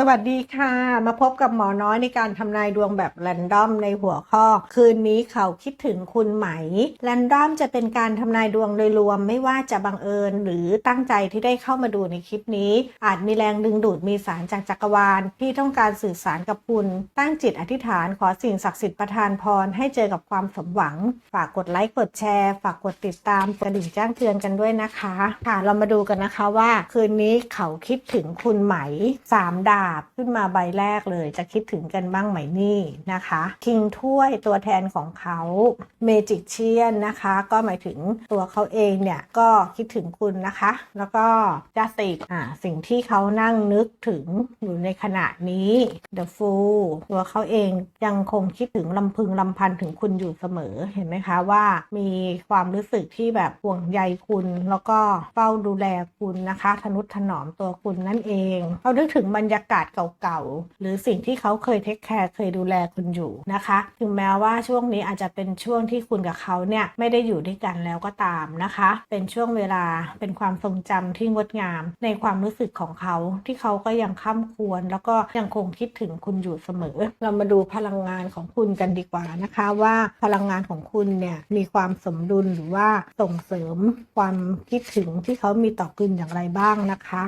สวัสดีค่ะ มาพบกับหมอน้อยในการทำนายดวงแบบแรนดอมในหัวข้อ คืนนี้เขาคิดถึงคุณไหมแรนดอมจะเป็นการทำนายดวงโดยรวมไม่ว่าจะบังเอิญหรือตั้งใจที่ได้เข้ามาดูในคลิปนี้ อาจมีแรงดึงดูดมีสารจากจักรวาล ที่ต้องการสื่อสารกับคุณ ตั้งจิตอธิษฐานขอสิ่งศักดิ์สิทธิ์ประทานพรให้เจอกับความสมหวัง ฝากกดไลค์กดแชร์ ฝากกดติดตามกระดิ่งแจ้งเตือนกันด้วยนะคะค่ะเรามาดูกันนะคะว่า คืนนี้เขาคิดถึงคุณไหมสามดาบขึ้นมาใบแรกเลย จะคิดถึงกันบ้างไหมนี่นะคะคิงถ้วยตัวแทนของเขาเมจิกเชียนนะคะ ก็หมายถึงตัวเขาเองเนี่ยก็คิดถึงคุณนะคะ แล้วก็จัสติกอ่าสิ่งที่เขานั่งนึกถึงอยู่ในขณะนี้ The Fool ตัวเขาเองยังคงคิดถึงลำพึงลำพันถึงคุณอยู่เสมอเห็นไหมคะว่ามีความรู้สึกที่แบบห่วงใยคุณ แล้วก็เฝ้าดูแลคุณนะคะ ทนุถนอมตัวคุณนั่นเองเขานึกถึงบรรยากาศเก่าๆ หรือสิ่งที่เขาเคยเทคแคร์เคยดูแลคุณอยู่นะคะ ถึงแม้ว่าช่วงนี้อาจจะเป็นช่วงที่คุณกับเขาเนี่ยไม่ได้อยู่ด้วยกันแล้วก็ตามนะคะ เป็นช่วงเวลาเป็นความทรงจำที่งดงาม ในความรู้สึกของเขาที่เขาก็ยังข้ามควร แล้วก็ยังคงคิดถึงคุณอยู่เสมอ เรามาดูพลังงานของคุณกันดีกว่านะคะว่าพลังงานของคุณเนี่ยมีความสมดุลหรือว่าส่งเสริมความคิดถึงที่เขามีต่อคุณอย่างไรบ้างนะคะ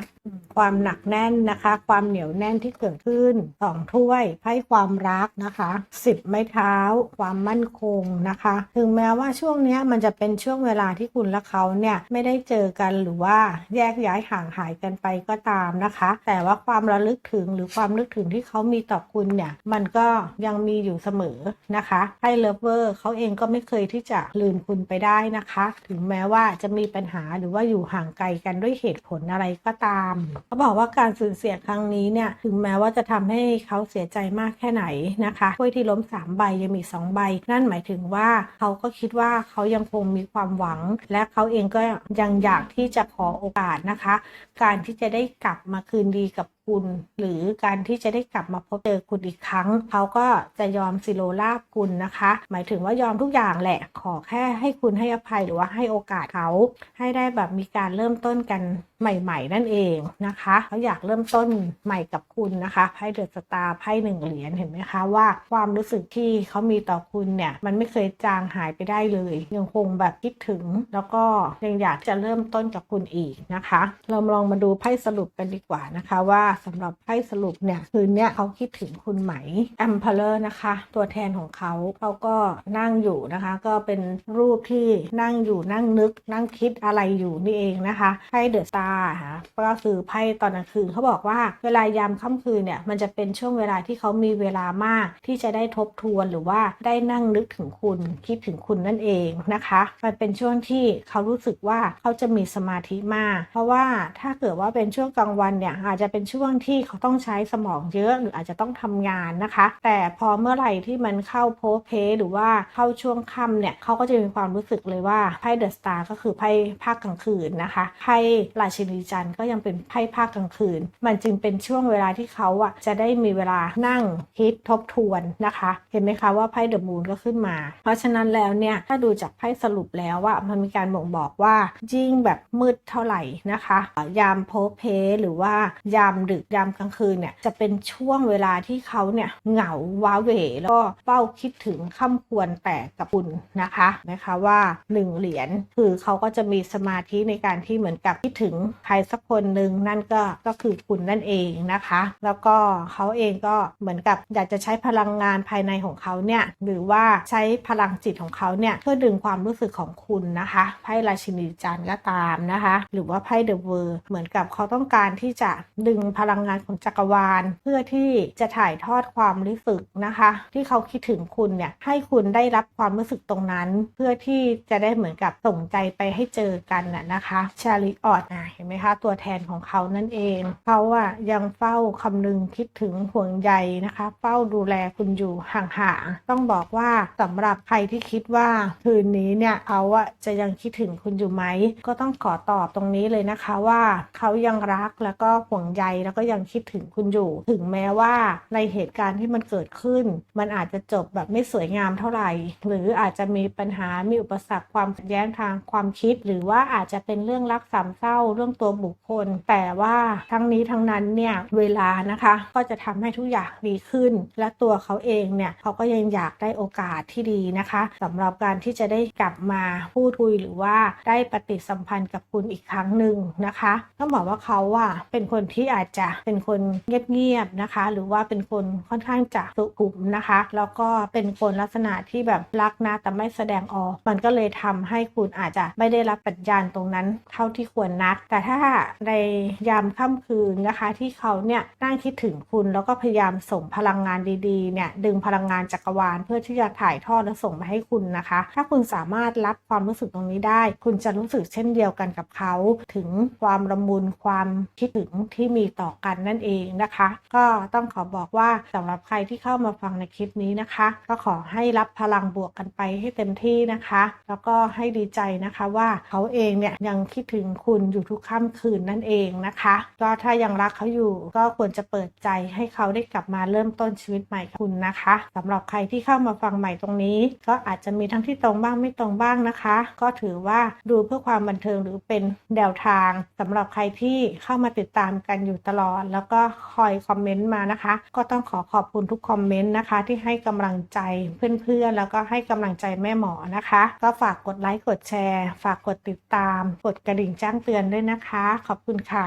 ความหนักแน่นนะคะ ความเหนียวแน่นที่เกิดขึ้นสองถ้วยไพ่ความรักนะคะสิบไม้เท้า ความมั่นคงนะคะ ถึงแม้ว่าช่วงนี้มันจะเป็นช่วงเวลาที่คุณและเขาเนี่ยไม่ได้เจอกันหรือว่าแยกย้ายห่างหายกันไปก็ตามนะคะ แต่ว่าความระลึกถึงหรือความนึกถึงที่เขามีต่อคุณเนี่ยมันก็ยังมีอยู่เสมอนะคะไพ่เลิฟเวอร์เขาเองก็ไม่เคยที่จะลืมคุณไปได้นะคะ ถึงแม้ว่าจะมีปัญหาหรือว่าอยู่ห่างไกลกันด้วยเหตุผลอะไรก็ตามเขาบอกว่าการสูญเสียครั้งนี้เนี่ยถึงแม้ว่าจะทำให้เขาเสียใจมากแค่ไหนนะคะถ้วยที่ล้ม 3 ใบยังมี 2 ใบ นั่นหมายถึงว่าเขาก็คิดว่าเขายังคงมีความหวัง และเขาเองก็ยังอยากที่จะขอโอกาสนะคะ การที่จะได้กลับมาคืนดีกับ คุณ หรือการที่จะได้กลับมาพบเจอคุณอีกครั้ง เขาก็จะยอมสิโลลาบคุณนะคะ หมายถึงว่ายอมทุกอย่างแหละ ขอแค่ให้คุณให้อภัยหรือว่าให้โอกาสเขาให้ได้แบบมีการเริ่มต้นกันใหม่ ๆ นั่นเองนะคะเขาอยากเริ่มต้นใหม่กับคุณนะคะไพ่เดอะสตาร์ไพ่หนึ่งเหรียญเห็นไหมคะว่าความรู้สึกที่เขามีต่อคุณเนี่ยมันไม่เคยจางหายไปได้เลย ยังคงแบบคิดถึง แล้วก็ยังอยากจะเริ่มต้นกับคุณอีกนะคะ เราลองมาดูไพ่สรุปกันดีกว่านะคะว่าสำหรับไพ่สรุปเนี่ยคืนเนี้ยเขาคิดถึงคุณไหม e m p e r o r นะคะ ตัวแทนของเขาเขาก็นั่งอยู่นะคะ ก็เป็นรูปที่นั่งอยู่นั่งนึก นั่งคิดอะไรอยู่นี่เองนะคะไพ่เดอะสตาร์ค่ะก็คือไพ่ตอนกลางคืนเขาบอกว่าเวลายามค่ำคืนเนี่ยมันจะเป็นช่วงเวลาที่เขามีเวลามาก ที่จะได้ทบทวนหรือว่าได้นั่งนึกถึงคุณคิดถึงคุณนั่นเองนะคะ มันเป็นช่วงที่เขารู้สึกว่าเขาจะมีสมาธิมาก เพราะว่าถ้าเกิดว่าเป็นช่วงกลางวันเนี่ยอาจจะเป็นช่วงที่เขาต้องใช้สมองเยอะหรืออาจจะต้องทำงานนะคะ แต่พอเมื่อไหร่ที่มันเข้าโพสเพหรือว่าเข้าช่วงค่ำเนี่ยเขาก็จะมีความรู้สึกเลยว่าไพ่เดอะสตาร์ก็คือไพ่ภาคกลางคืนนะคะไพ่ราชินีจันทร์ก็ยังเป็นไพ่ภาคกลางคืน มันจึงเป็นช่วงเวลาที่เขาอะจะได้มีเวลานั่งคิดทบทวนนะคะ เห็นไหมคะว่าไพ่เดอะมูนก็ขึ้นมา เพราะฉะนั้นแล้วเนี่ยถ้าดูจากไพ่สรุปแล้วว่ามันมีการบ่งบอกว่ายิ่งแบบมืดเท่าไหร่นะคะ ยามโพสเพหรือว่ายามดึกยามกลางคืนเนี่ยจะเป็นช่วงเวลาที่เขาเนี่ยเหงาว้าเหวแล้วก็เฝ้าคิดถึงข้าควรแต่กับคุณนะคะนะคะว่าหนึ่งเหรียญคือเขาก็จะมีสมาธิในการที่เหมือนกับคิดถึงใครสักคนหนึ่งนั่นก็ก็คือคุณนั่นเองนะคะ แล้วก็เขาเองก็เหมือนกับอยากจะใช้พลังงานภายในของเขาเนี่ยหรือว่าใช้พลังจิตของเขาเนี่ยเพื่อดึงความรู้สึกของคุณนะคะไพ่ราชินีจันทร์ก็ตามนะคะ หรือว่าไพ่เดอะเวอร์เหมือนกับเขาต้องการที่จะดึงพพลังงานของจักรวาล เพื่อที่จะถ่ายทอดความรู้สึกนะคะ ที่เขาคิดถึงคุณเนี่ยให้คุณได้รับความรู้สึกตรงนั้น เพื่อที่จะได้เหมือนกับส่งใจไปให้เจอกันน่ะนะคะชาลิออดนะเห็นไหมคะตัวแทนของเขานั่นเองเขาอะยังเฝ้าคำนึงคิดถึงห่วงใยนะคะ เฝ้าดูแลคุณอยู่ห่างๆต้องบอกว่าสำหรับใครที่คิดว่าคืนนี้เนี่ยเขาอะจะยังคิดถึงคุณอยู่ไหม ก็ต้องขอตอบตรงนี้เลยนะคะว่าเขายังรักแล้วก็ห่วงใยแล้วก็ยังคิดถึงคุณอยู่ ถึงแม้ว่าในเหตุการณ์ที่มันเกิดขึ้น มันอาจจะจบแบบไม่สวยงามเท่าไหร่ หรืออาจจะมีปัญหามีอุปสรรคความขัดแย้งทางความคิด หรือว่าอาจจะเป็นเรื่องรักสามเศร้าเรื่องตัวบุคคล แต่ว่าทั้งนี้ทั้งนั้นเนี่ยเวลานะคะก็จะทำให้ทุกอย่างดีขึ้น และตัวเขาเองเนี่ยเขาก็ยังอยากได้โอกาสที่ดีนะคะสำหรับการที่จะได้กลับมาพูดคุยหรือว่าได้ปฏิสัมพันธ์กับคุณอีกครั้งหนึ่งนะคะต้องบอกว่าเขาอะเป็นคนที่อาจจะเป็นคนเงียบๆนะคะ หรือว่าเป็นคนค่อนข้างจะสุขุมนะคะ แล้วก็เป็นคนลักษณะที่แบบรักนะแต่ไม่แสดงออก มันก็เลยทำให้คุณอาจจะไม่ได้รับปัญญาณตรงนั้นเท่าที่ควรนัก แต่ถ้าในยามค่ำคืนนะคะ ที่เขาเนี่ยนั่งคิดถึงคุณแล้วก็พยายามส่งพลังงานดีๆเนี่ยดึงพลังงานจักรวาล เพื่อที่จะถ่ายทอดและส่งมาให้คุณนะคะ ถ้าคุณสามารถรับความรู้สึกตรงนี้ได้ คุณจะรู้สึกเช่นเดียวกันกับเขา ถึงความละมุนความคิดถึงที่มีต่อกันนั่นเองนะคะ ก็ต้องขอบอกว่าสำหรับใครที่เข้ามาฟังในคลิปนี้นะคะ ก็ขอให้รับพลังบวกกันไปให้เต็มที่นะคะ แล้วก็ให้ดีใจนะคะว่าเขาเองเนี่ยยังคิดถึงคุณอยู่ทุกค่ำคืนนั่นเองนะคะ ก็ถ้ายังรักเขาอยู่ก็ควรจะเปิดใจให้เขาได้กลับมาเริ่มต้นชีวิตใหม่กับคุณนะคะสำหรับใครที่เข้ามาฟังใหม่ตรงนี้ ก็อาจจะมีทั้งที่ตรงบ้างไม่ตรงบ้างนะคะ ก็ถือว่าดูเพื่อความบันเทิงหรือเป็นแนวทางสำหรับใครที่เข้ามาติดตามกันอยู่ตลลอด แล้วก็คอยคอมเมนต์มานะคะ ก็ต้องขอขอบคุณทุกคอมเมนต์นะคะ ที่ให้กำลังใจเพื่อนๆ แล้วก็ให้กำลังใจแม่หมอนะคะ ก็ฝากกดไลค์กดแชร์ ฝากกดติดตาม กดกระดิ่งแจ้งเตือนด้วยนะคะ ขอบคุณค่ะ